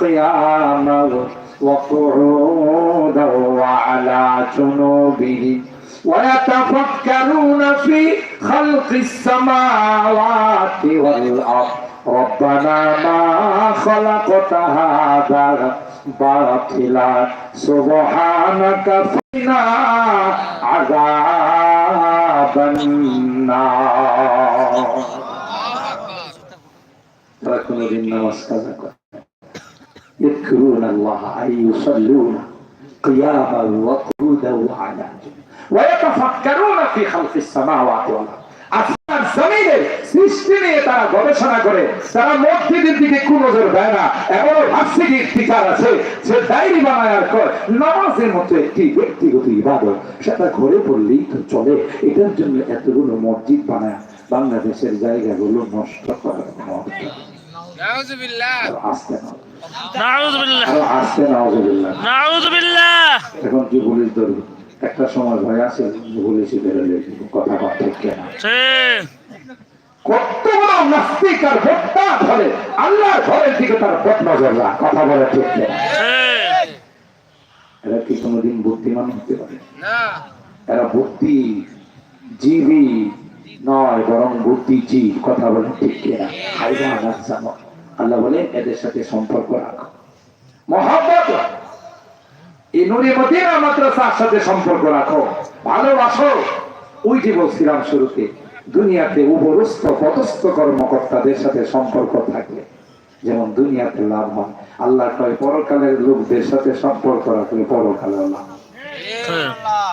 قياما وقعودا وعلى جنوبهم ويتفكرون في خلق السماوات والأرض ربنا ما خلقت هذا باطلا سبحانك فقنا عذاب النار তারা কোনোদিন নামাজ কাজা করে يذكرون الله أي يصلون قياما وقعودا وعلى جنوب ويتفكرون في خلق السماوات والأرض আসমান জমিনের সৃষ্টি নিয়ে তারা গবেষণা করে তারা মসজিদের দিকে কোন নজর দেয় না এমনও ভার্সিটির টিচার আছে যে ডায়েরি বানায় আর কয় নামাজের মতো একটি ব্যক্তিগত ইবাদত সেটা ঘরে পড়লেই তো চলে এটার জন্য এতগুলো মসজিদ বানায় বাংলাদেশের জায়গাগুলো নষ্ট করার কোনো অর্থ নেই। নাউজুবিল্লাহ আরো আসতে না নাউজুবিল্লাহ। আরও আসতে নাউজুবিল্লাহ। এখন কি পুলিশ ধরবে একটা সময় ভয় আছে বেরোলে কথা কম ঠিক কেনা ঠিক নাস্তিক আর ভোক্তা ধরে আল্লাহর ঘরের দিকে তার বট নজর রাখ কথা বলে ঠিক কেনা এরা কি কোনোদিন বুদ্ধিমান হতে পারে? এরা বুদ্ধি জীবী নয় বরং বুদ্ধিজীব কথা বলে ঠিক কিনা জানো। আল্লাহ বলে এদের সাথে সম্পর্ক রাখো। মহাব্বত! এই নুরি মদিনা মাদ্রাসার সাথে সম্পর্ক রাখো। ভালোবাসো। ওই যে বলছিলাম শুরুতে দুনিয়াতে উপরস্থ পদস্থ কর্মকর্তাদের সাথে সম্পর্ক থাকলে যেমন দুনিয়াতে লাভ হয়। আল্লাহ কয় পরকালের লোকদের সাথে সম্পর্ক রাখলে পরকালের লাভ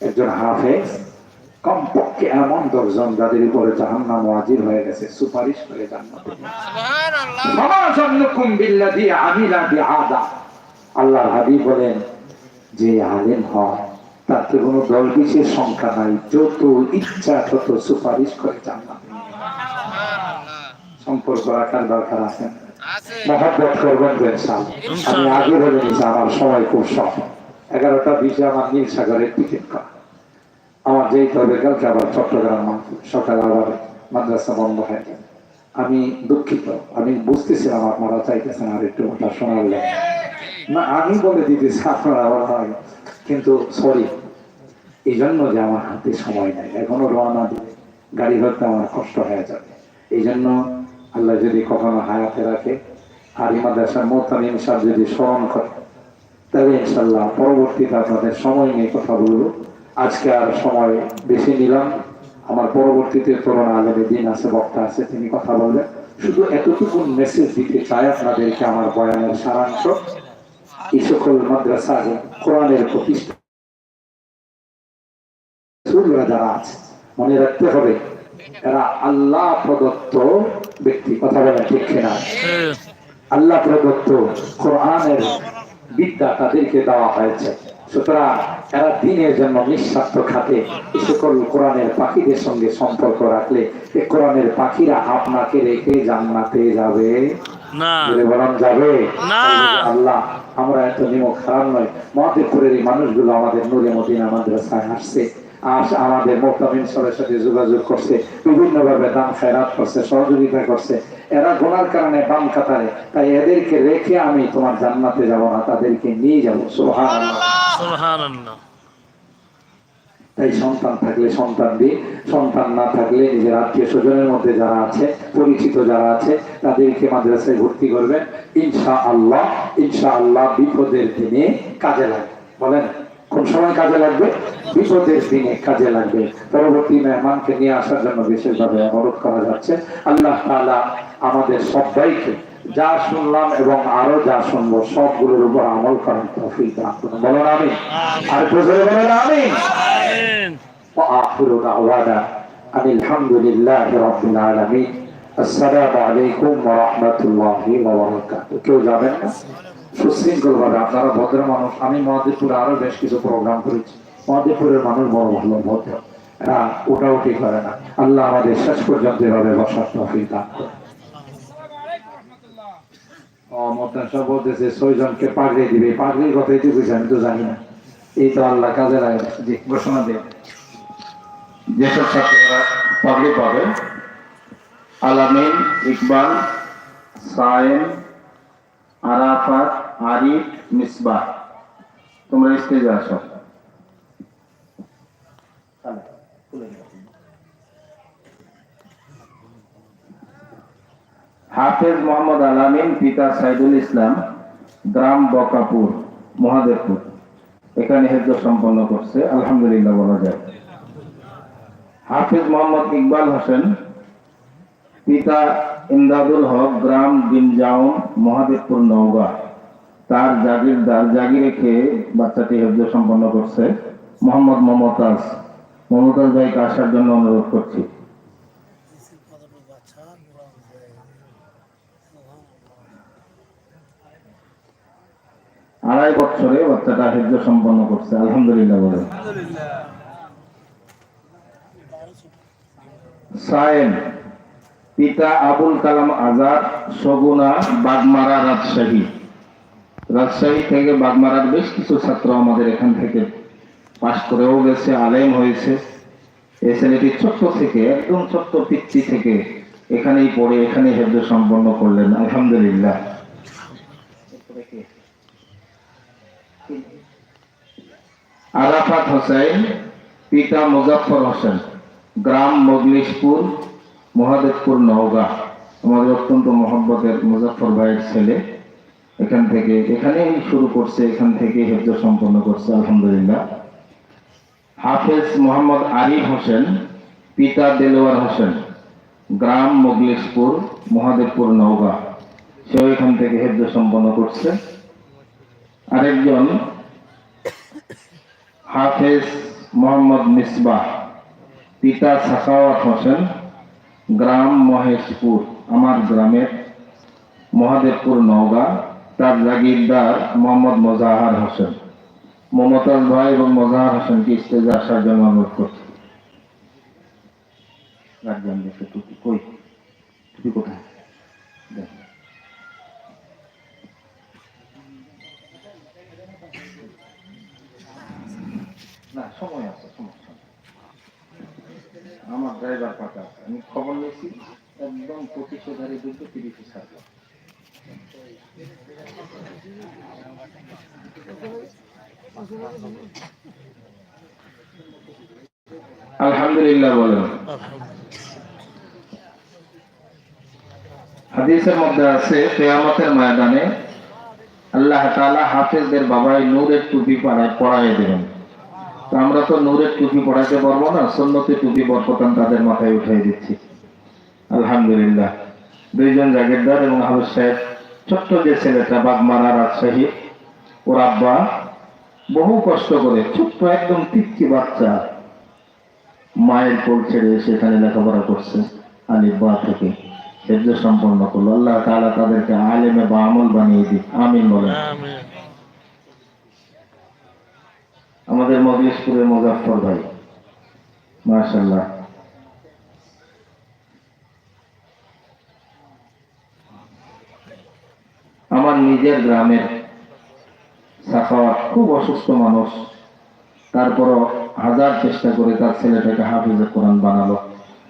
একজন হাফেজ কমপক্ষে এমন দশজন যাদের উপরে জাহান্নাম ওয়াজির হয়ে গেছে সুপারিশ করে জান্নাতে আল্লাহর হাবিব বলেন যে আলেম হয় তাতে কোনো দল বিশেষ সংখ্যা নাই যত ইচ্ছা তত সুপারিশ করে জান্নাতে সম্পর্ক রাখার দরকার আছে? মহব্বত করবেন তো। আমি আগে বলে নিয়েছি আমার সময় খুব শখ এগারোটা বিশে আমার নীল সাগরের টিকিট করা আমার যেই তবে কালকে আবার চট্টগ্রাম সকালে আবার মাদ্রাসা বন্ধ হয়ে যাবে আমি দুঃখিত, আমি বুঝতেছিলাম আপনারা চাইতেছেন আর একটু কথা শোনালেন না, আমি বলে দিতেছি আপনারা আবার হয়। কিন্তু সরি এই জন্য যে আমার হাতে সময় নেই। এখনও রওনা দিলে গাড়ি ধরতে আমার কষ্ট হয়ে যাবে। এই জন্য আল্লাহ যদি কখনো হায়াতে রাখে, আর ইমাদাসার মোতামিম সাহেব যদি স্মরণ করে তবে ইনশাল্লাহ পরবর্তীতে আপনাদের সময় নিয়ে কথা বলব। আজকে আর সময় বেশি নিলাম। আমার পরবর্তীতে তরুণ আলমী দিন আছে বক্তা আছে তিনি কথা বলবেন। শুধু এতটুকু মেসেজ দিতে চাই আপনাদেরকে আমার বয়ানের সারাংশ। এই সকল মাদ্রাসা কোরআনের প্রতিষ্ঠা। যারা আছে মনে রাখতে হবে এরা আল্লাহ প্রদত্ত ব্যক্তি। কথা বলেন ঠিক কিনা? আল্লাহ প্রদত্ত কোরআনের বিদ্যা তাদেরকে দেওয়া হয়েছে। সুতরাং এরা দিনের জন্য নিঃস্বার্থ খাতে সকল কোরআনের পাখিদের সঙ্গে সম্পর্ক রাখলে এই কোরআনের পাখিরা আপনাকে রেখে জান্নাতে যাবে। বরং যাবে? আল্লাহ আমরা এত নিমক খারাপ নয়। মহাদেবপুরের এই মানুষগুলো আমাদের নূরে মদিনা মাদ্রাসায় আসছে। আস আমাদের মোতামিন সরের সাথে যোগাযোগ করছে। বিভিন্ন ভাবে দান খেরাত করছে সহযোগিতা করছে। এরা গোনার কারণে বাম কাতারে। তাই এদেরকে রেখে আমি তোমার জান্নাতে যাব না তাদেরকে নিয়ে যাব। সোহান সুবহানাল্লাহ। তাই সন্তান থাকলে সন্তান দিয়ে সন্তান না থাকলে নিজের আত্মীয় স্বজনের মধ্যে যারা আছে, পরিচিত যারা আছে, তাদেরকে মাদ্রাসায় ভর্তি করবেন। ইনশা আল্লাহ ইনশা আল্লাহ বিপদের দিনে কাজে লাগবে। বলেন, কোন সময় কাজে লাগবে? বিপদের দিনে কাজে লাগবে। পরবর্তী মেহমানকে নিয়ে আসার জন্য বিশেষভাবে অনুরোধ করা যাচ্ছে। আল্লাহ তাআলা আমাদের সবাইকে যা শুনলাম এবং আরো যা শুনবো সবগুলোর উপর আমল করার তৌফিক দান করুন বলেন আমি আর প্রচুর বলেন আমি আমিন وآخر دعوانا أن الحمد لله رب العالمين السلام عليكم ورحمة الله وبركاته কেউ যাবেন না সুশৃঙ্খল ভাবে আপনারা ভদ্র মানুষ আমি মহাদেবপুরে আরো বেশ কিছু প্রোগ্রাম করেছি মহাদেবপুরের মানুষ বড় ভালো ভদ্র এরা ওটা উঠি করে না আল্লাহ আমাদের শেষ পর্যন্ত এভাবে বসার তফিক দান করে ও মোতাসা বলতেছে ছয়জনকে পাগড়ি দিবে পাগড়ির কথাই তো বুঝি আমি তো জানি না এই তো আল্লাহ কাজে লাগে জি ঘোষণা দেয় যেসব ছাত্ররা পাগড়ি পাবে আলামিন ইকবাল, সায়েম, আরাফাত, আরিফ, মিসবাহ। তোমরা স্টেজে আসো। হাফেজ মোহাম্মদ আলামিন, পিতা সাইদুল ইসলাম, গ্রাম বকাপুর, মহাদেবপুর। এখানে হেফজ সম্পন্ন করছে, আলহামদুলিল্লাহ বলা যায়। হাফিজ মোহাম্মদ ইকবাল হোসেন, পিতা ইমদাদুল হক, গ্রাম ডিমজাউন মহাদেবপুর, নওগাঁ। তার জাগিরদার জাগি রেখে বাচ্চাটি হেফজ সম্পন্ন করছে। মোহাম্মদ মমতাজ মমতাজ ভাইকে আসার জন্য অনুরোধ করছি। আড়াই বছরে বাচ্চাটা হেফজ সম্পন্ন করছে, আলহামদুলিল্লাহ বলে। পিতা আবুল কালাম আজাদ সগুনা বাগমারা রাজশাহী। রাজশাহী থেকে বাগমারার বেশ কিছু ছাত্র আমাদের এখান থেকে পাশ করেও গেছে, আলেম হয়েছে। এই ছেলেটি ছোট্ট থেকে, একদম ছোট্ট পিচ্ছি থেকে এখানেই পড়ে, এখানেই হেফজ সম্পন্ন করলেন, আলহামদুলিল্লাহ। আরাফাত হোসেন পিতা মুজাফর হোসেন, গ্রাম মগলিশপুর মহাদেবপুর নওগাঁ। আমাদের অত্যন্ত মহব্বতের মুজাফর ভাইয়ের ছেলে। এখান থেকে, এখানেই শুরু করছে, এখান থেকে হেফজ সম্পন্ন করছে, আলহামদুলিল্লাহ। হাফেজ মোহাম্মদ আরিফ হোসেন, পিতা দেলোয়ার হোসেন, গ্রাম মগলিশপুর মহাদেবপুর নওগাঁ। সেও এখান থেকে হেফজ সম্পন্ন করছে। আরেকজন হাফেজ মোহাম্মদ মিসবাহ, পিতা সাখাওয়াত হোসেন, গ্রাম মহেশপুর, আমার গ্রামের মহাদেবপুর নওগাঁ, তার জাগিরদার মোহাম্মদ মোজাহার হোসেন। মমতাজ ভাই এবং মোজাহার হোসেনকে স্টেজে আসার জন্য অনুরোধ করছি। গার্জিয়ান দেখে, টুপি কই? টুপি কোথায়? দেখ। না, সময় আছে সমস্যা আমার ড্রাইভার আছে। আমি খবর নিয়েছি, একদম দুটো তিরিশে আলহামদুলিল্লাহ বলেন। হাদিসের মধ্যে আছে, কেয়ামতের ময়দানে আল্লাহ তাআলা হাফেজদের বাবাই নূরের টুপি পরায় পরায় দেবেন। আমরা তো নূরের টুপি পড়াতে পারব না সন্ন্যতে টুপি বরকতান তাদের মাথায় উঠাই দিচ্ছি। আলহামদুলিল্লাহ। দুইজন জাগিরদার এবং হাফেজ সাহেব, ছোট্ট যে ছেলেটা, বাগমারা রাজশাহী, ওর আব্বা বহু কষ্ট করে, ছোট্ট একদম পিচ্ছি বাচ্চা, মায়ের কোল ছেড়ে সেখানে লেখাপড়া করছে, আলিফা থেকে। সেদ্ধ সম্পন্ন করল। আল্লাহ তাআলা তাদেরকে আলেমে বা আমল বানিয়ে দিক। আমিন বলেন আমিন আমাদের মজলিশপুরের মুজাফর ভাই। মার্শাল্লাহ আমার নিজের গ্রামের সাখাওয়াত খুব অসুস্থ মানুষ। তারপরও হাজার চেষ্টা করে তার ছেলেটাকে হাফিজে কোরআন বানালো।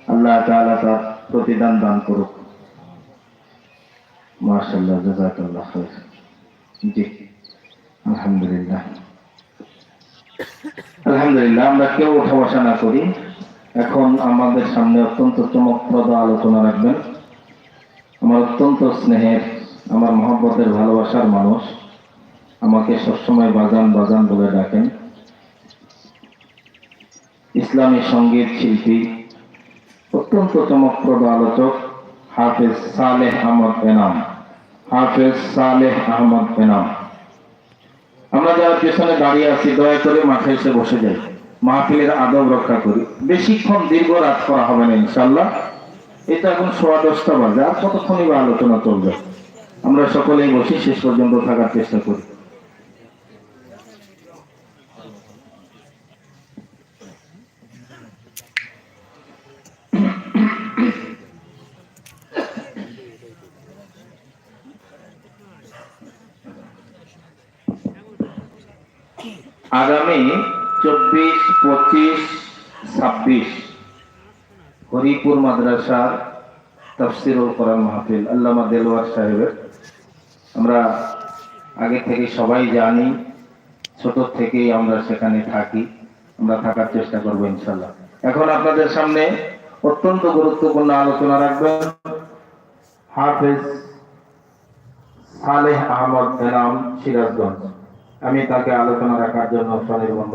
আল্লাহ তাআলা তার প্রতিদান দান করুক। মার্শাল্লাহ জাজাকাল্লাহ জি, আলহামদুলিল্লাহ। আলহামদুলিল্লাহ, আমরা কেউ ওঠা বসা না করি। এখন আমাদের সামনে অত্যন্ত চমকপ্রদ আলোচনা রাখবেন। আমার অত্যন্ত স্নেহের, আমার মহব্বতের, ভালোবাসার মানুষ আমাকে সবসময় বাজান বাজান বলে ডাকেন। ইসলামী সংগীত শিল্পী, অত্যন্ত চমকপ্রদ আলোচক হাফেজ সালেহ আহমদ এনাম। হাফেজ সালেহ আহমদ এনাম। আমরা যারা পেছনে দাঁড়িয়ে আছি, দয়া করে মাথায় এসে বসে যাই। মাহফিলের আদব রক্ষা করি। বেশিক্ষণ দীর্ঘ রাত করা হবে না ইনশাল্লাহ এটা এখন সোয়া দশটা বাজে, আর কতক্ষণই বা আলোচনা চলবে? আমরা সকলেই বসি শেষ পর্যন্ত থাকার চেষ্টা করি। আগামী চব্বিশ, পঁচিশ, ছাব্বিশ। হরিপুর মাদ্রাসার তফসিরুল কোরআন মাহফিল, আল্লামা দেলোয়ার সাহেবের। আমরা আগে থেকে সবাই জানি, ছোট থেকেই আমরা সেখানে থাকি। আমরা থাকার চেষ্টা করব ইনশাল্লাহ এখন আপনাদের সামনে অত্যন্ত গুরুত্বপূর্ণ আলোচনা রাখবেন। হাফেজ সালেহ আহমদ এনাম সিরাজগঞ্জ। আমি তাকে আলোচনা রাখার জন্য স্বনির্বন্ধ